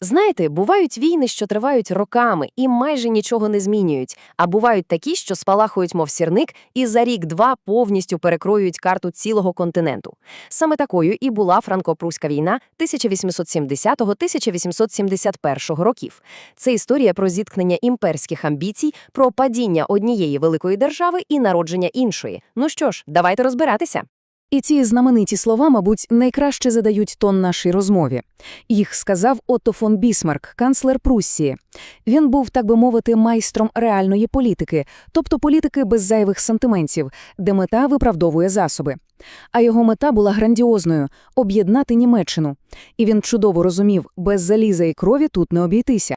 Знаєте, бувають війни, що тривають роками і майже нічого не змінюють, а бувають такі, що спалахують, мов сірник, і за рік-два повністю перекроюють карту цілого континенту. Саме такою і була франко-пруська війна 1870-1871 років. Це історія про зіткнення імперських амбіцій, про падіння однієї великої держави і народження іншої. Ну що ж, давайте розбиратися. І ці знамениті слова, мабуть, найкраще задають тон нашій розмові. Їх сказав Отто фон Бісмарк, канцлер Пруссії. Він був, так би мовити, майстром реальної політики, тобто політики без зайвих сантиментів, де мета виправдовує засоби. А його мета була грандіозною – об'єднати Німеччину. І він чудово розумів, без заліза і крові тут не обійтися.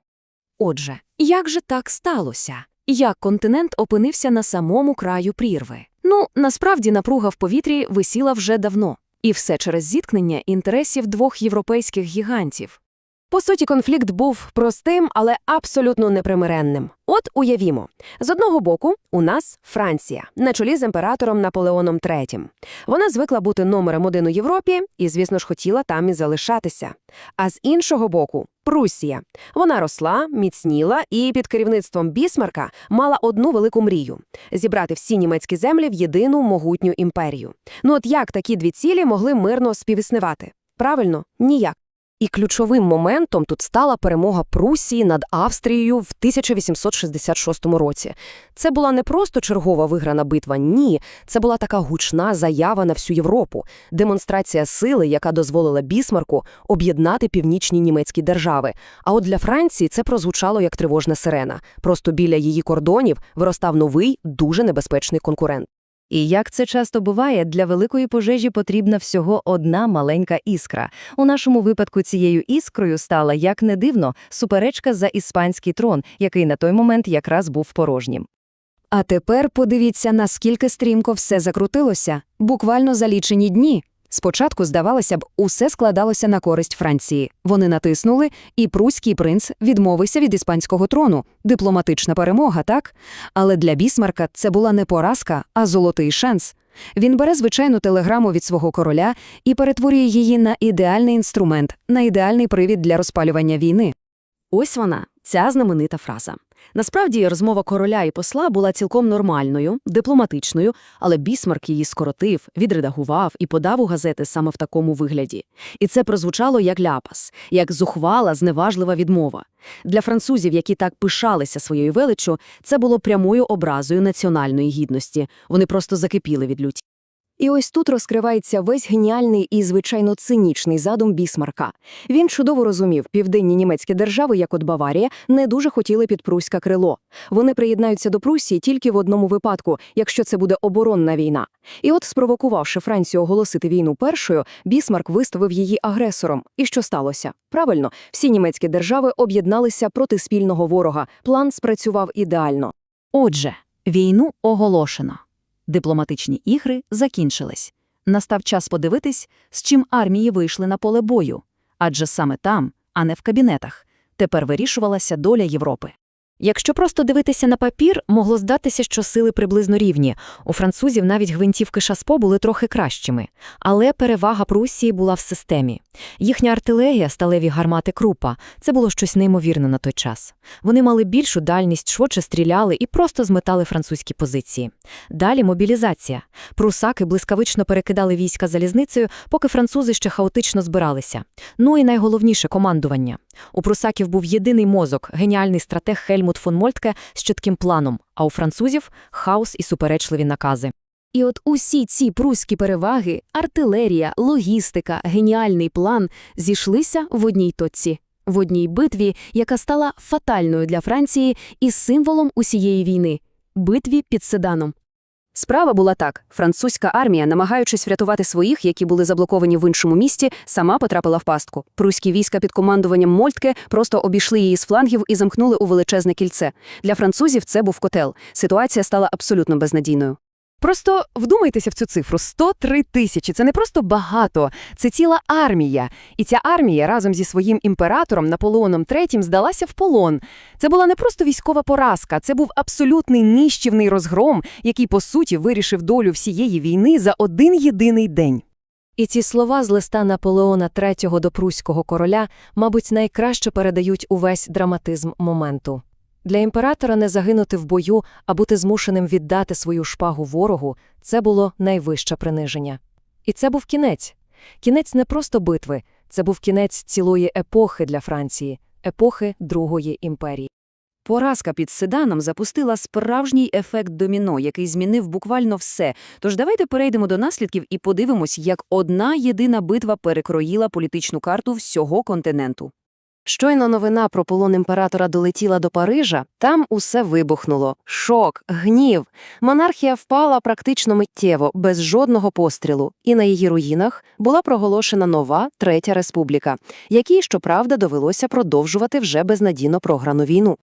Отже, як же так сталося? Як континент опинився на самому краю прірви? Ну, насправді напруга в повітрі висіла вже давно. І все через зіткнення інтересів двох європейських гігантів. По суті, конфлікт був простим, але абсолютно непримиренним. От уявімо, з одного боку, у нас Франція, на чолі з імператором Наполеоном III. Вона звикла бути номером один у Європі і, звісно ж, хотіла там і залишатися. А з іншого боку, Пруссія. Вона росла, міцніла і під керівництвом Бісмарка мала одну велику мрію – зібрати всі німецькі землі в єдину могутню імперію. Ну от як такі дві цілі могли мирно співіснувати? Правильно, ніяк. І ключовим моментом тут стала перемога Пруссії над Австрією в 1866 році. Це була не просто чергова виграна битва, ні, це була така гучна заява на всю Європу, демонстрація сили, яка дозволила Бісмарку об'єднати північні німецькі держави. А от для Франції це прозвучало як тривожна сирена. Просто біля її кордонів виростав новий, дуже небезпечний конкурент. І як це часто буває, для великої пожежі потрібна всього одна маленька іскра. У нашому випадку цією іскрою стала, як не дивно, суперечка за іспанський трон, який на той момент якраз був порожнім. А тепер подивіться, наскільки стрімко все закрутилося, буквально за лічені дні. Спочатку, здавалося б, усе складалося на користь Франції. Вони натиснули, і пруський принц відмовився від іспанського трону. Дипломатична перемога, так? Але для Бісмарка це була не поразка, а золотий шанс. Він бере звичайну телеграму від свого короля і перетворює її на ідеальний інструмент, на ідеальний привід для розпалювання війни. Ось вона, ця знаменита фраза. Насправді, розмова короля і посла була цілком нормальною, дипломатичною, але Бісмарк її скоротив, відредагував і подав у газети саме в такому вигляді. І це прозвучало як ляпас, як зухвала, зневажлива відмова. Для французів, які так пишалися своєю величчю, це було прямою образою національної гідності. Вони просто закипіли від люті. І ось тут розкривається весь геніальний і, звичайно, цинічний задум Бісмарка. Він чудово розумів, південні німецькі держави, як от Баварія, не дуже хотіли під Пруське крило. Вони приєднаються до Пруссії тільки в одному випадку, якщо це буде оборонна війна. І от, спровокувавши Францію оголосити війну першою, Бісмарк виставив її агресором. І що сталося? Правильно, всі німецькі держави об'єдналися проти спільного ворога. План спрацював ідеально. Отже, війну оголошено. Дипломатичні ігри закінчились. Настав час подивитись, з чим армії вийшли на поле бою. Адже саме там, а не в кабінетах, тепер вирішувалася доля Європи. Якщо просто дивитися на папір, могло здатися, що сили приблизно рівні. У французів навіть гвинтівки Шаспо були трохи кращими. Але перевага Пруссії була в системі. Їхня артилерія, сталеві гармати Крупа – це було щось неймовірне на той час. Вони мали більшу дальність, швидше стріляли і просто зметали французькі позиції. Далі мобілізація. Прусаки блискавично перекидали війська залізницею, поки французи ще хаотично збиралися. Ну і найголовніше – командування. У прусаків був єдиний мозок, геніальний стратег Хельмут фон Мольтке з чітким планом, а у французів – хаос і суперечливі накази. І от усі ці пруські переваги, артилерія, логістика, геніальний план зійшлися в одній точці, в одній битві, яка стала фатальною для Франції і символом усієї війни – битві під Седаном. Справа була так: французька армія, намагаючись врятувати своїх, які були заблоковані в іншому місті, сама потрапила в пастку. Пруські війська під командуванням Мольтке просто обійшли її з флангів і замкнули у величезне кільце. Для французів це був котел. Ситуація стала абсолютно безнадійною. Просто вдумайтеся в цю цифру: 103 тисячі. Це не просто багато, це ціла армія. І ця армія разом зі своїм імператором Наполеоном III здалася в полон. Це була не просто військова поразка, це був абсолютний ніщівний розгром, який по суті вирішив долю всієї війни за один єдиний день. І ці слова з листа Наполеона III до пруського короля, мабуть, найкраще передають увесь драматизм моменту. Для імператора не загинути в бою, а бути змушеним віддати свою шпагу ворогу – це було найвище приниження. І це був кінець. Кінець не просто битви, це був кінець цілої епохи для Франції, епохи Другої імперії. Поразка під Седаном запустила справжній ефект доміно, який змінив буквально все. Тож давайте перейдемо до наслідків і подивимось, як одна єдина битва перекроїла політичну карту всього континенту. Щойно новина про полон імператора долетіла до Парижа, там усе вибухнуло. Шок, гнів. Монархія впала практично миттєво, без жодного пострілу, і на її руїнах була проголошена нова Третя республіка, якій, щоправда, довелося продовжувати вже безнадійно програну війну.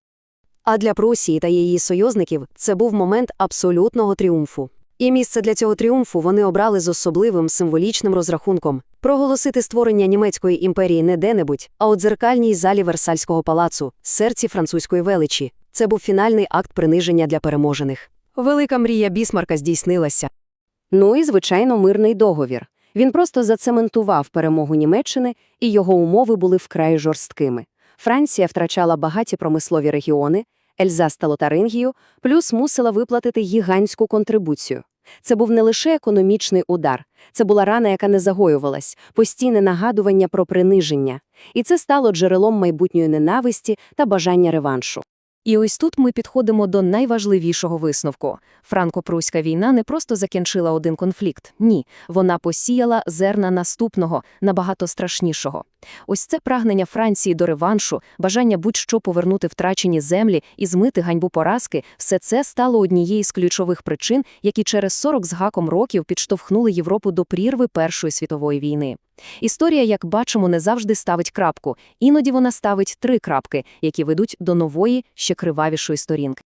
А для Прусії та її союзників це був момент абсолютного тріумфу. І місце для цього тріумфу вони обрали з особливим символічним розрахунком – проголосити створення німецької імперії не де-небудь, а у дзеркальній залі Версальського палацу, серці французької величі. Це був фінальний акт приниження для переможених. Велика мрія Бісмарка здійснилася. Ну і, звичайно, мирний договір. Він просто зацементував перемогу Німеччини, і його умови були вкрай жорсткими. Франція втрачала багаті промислові регіони, Ельзас та Лотарингію, плюс мусила виплатити гігантську контрибуцію. Це був не лише економічний удар, це була рана, яка не загоювалась, постійне нагадування про приниження. І це стало джерелом майбутньої ненависті та бажання реваншу. І ось тут ми підходимо до найважливішого висновку. Франко-пруська війна не просто закінчила один конфлікт. Ні, вона посіяла зерна наступного, набагато страшнішого. Ось це прагнення Франції до реваншу, бажання будь-що повернути втрачені землі і змити ганьбу поразки – все це стало однією з ключових причин, які через 40 з гаком років підштовхнули Європу до прірви Першої світової війни. Історія, як бачимо, не завжди ставить крапку. Іноді вона ставить три крапки, які ведуть до нової, ще кривавішої сторінки.